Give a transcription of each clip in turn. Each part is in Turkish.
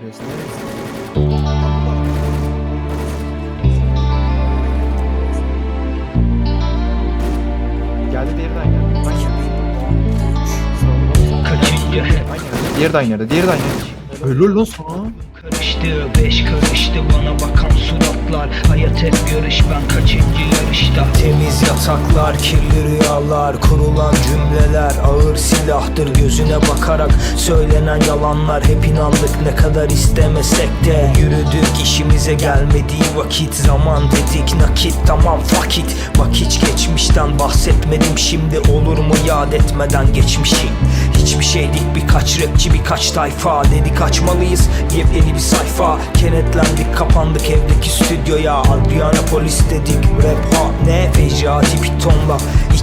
Geldi diğeri de aynı yerde. Aynı yerde. Solda. Kaçıncı. Diğeri de aynı yerde. Helal lan sana. Karıştı Beş karıştı bana bakan suratlar. Hayat hep yarış ben kaçıncı yarışta? Temiz yataklar, kirli rüyalar, kurulan cümleler Ağır silahtır gözüne bakarak söylenen yalanlar. Hep inandık ne kadar istemesek de Yürüdük işimize gelmediği vakit. Zaman dedik nakit tamam fakit Bak hiç geçmişten bahsetmedim şimdi Olur mu? Yad etmeden geçmişim Hiçbir şeydik birkaç rapçi birkaç tayfa Dedik açmalıyız. Yepyeni bir sayfa Kenetlendik kapandık evdeki stüdyoya. Adriana polis dedik rap ha ne Fecati pitonla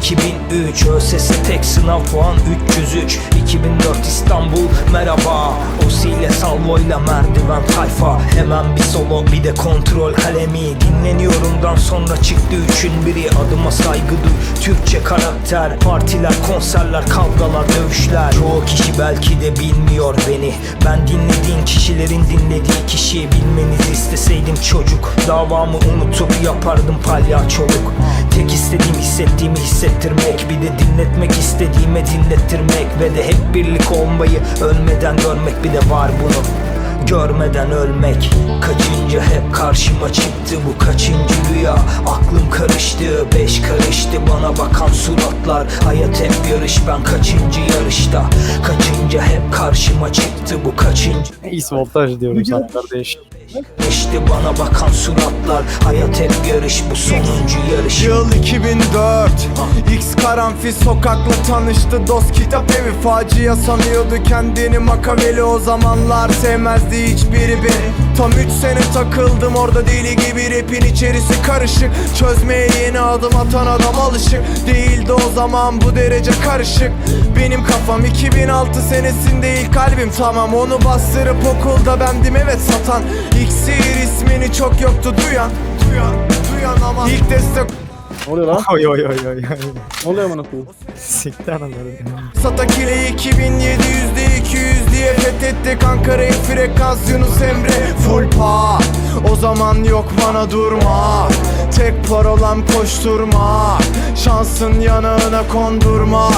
2003 ÖSS tek sınav puan 303 2004 İstanbul merhaba. Osi ile Salvo ile merdiven tayfa. Hemen bir solo bir de kontrol kalemi. Dinleniyorumdan sonra çıktı üçün biri. Adıma saygı duy. Türkçe karakter Partiler konserler kavgalar dövüşler. Çoğu kişi belki de bilmiyor beni. Ben dinlediğin kişilerin dinlediği kişi Bilmenizi isteseydim çocuk. Davamı unutup yapardım palyaçoluk Tek istediğim hissettiğimi hissettirmek. Bir de dinletmek istediğime dinlettirmek. Ve de hep birlik olmayı ölmeden görmek. Bir de var bunun Görmeden ölmek. Kaçıncı hep karşıma çıktı bu kaçıncı rüya? Aklım karıştı beş karıştı. Bana bakan suratlar Hayat hep yarış. Ben kaçıncı yarışta? Kaçıncı hep karşıma çıktı bu kaçıncı İyi voltaj diyorum sana kardeş. İşte bana bakan suratlar. Hayat hep yarış bu sonuncu yarış. Yıl 2004 X karanfil sokakla tanıştı. Dost kitap evi facia sanıyordu. Kendini Makaveli o zamanlar sevmezdi hiçbiri beni. Tam 3 sene takıldım orada deli gibi rapin içerisi karışık. Çözmeye yeni adım atan adam alışık. Değildi o zaman bu derece karışık. Benim kafam 2006 senesinde ilk kalbim tamam Onu bastırıp okulda bendim evet satan İksir ismini çok yoktu duyan Duyan, duyan ama ilk destek Ne oluyor lan? Oy oy oy oy. oy. Ne oluyor amına koyayım? Siktir anaları. Satak ile 2700'de 200 diye fethettik Ankara'yı frekans Yunus Emre. Full pa. O zaman yok bana durma. Tek parolam koşturma. Şansın yanağına kondurma.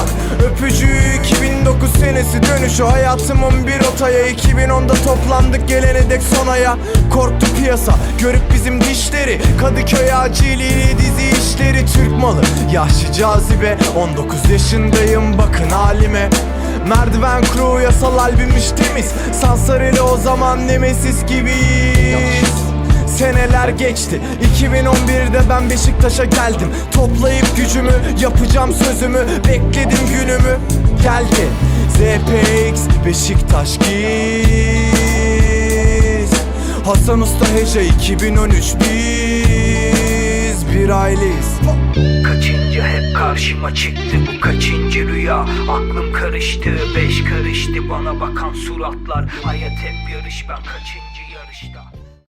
Öpücüğü 2009 senesi dönüşü. Hayatımın bir rotaya. 2010'da toplandık gelene dek sonaya Korktu piyasa. Görüp bizim dişleri. Kadıköy aciliyle dizi işleri. Türk malı. Yaşlı cazibe. 19 yaşındayım. Bakın halime Merdiven crew yasal albümüş temiz. Sansareli o zaman nemesis gibiyiz Seneler geçti. 2011'de ben Beşiktaş'a geldim. Toplayıp gücümü yapacağım sözümü. Bekledim günümü. Geldi. ZPX Beşiktaş giz. Hasan Usta Hece 2013 biz. Bir aileyiz Kaçıncı hep karşıma çıktı bu kaçıncı rüya? Aklım karıştı beş karıştı. Bana bakan suratlar Hayat hep yarış. Ben kaçıncı yarışta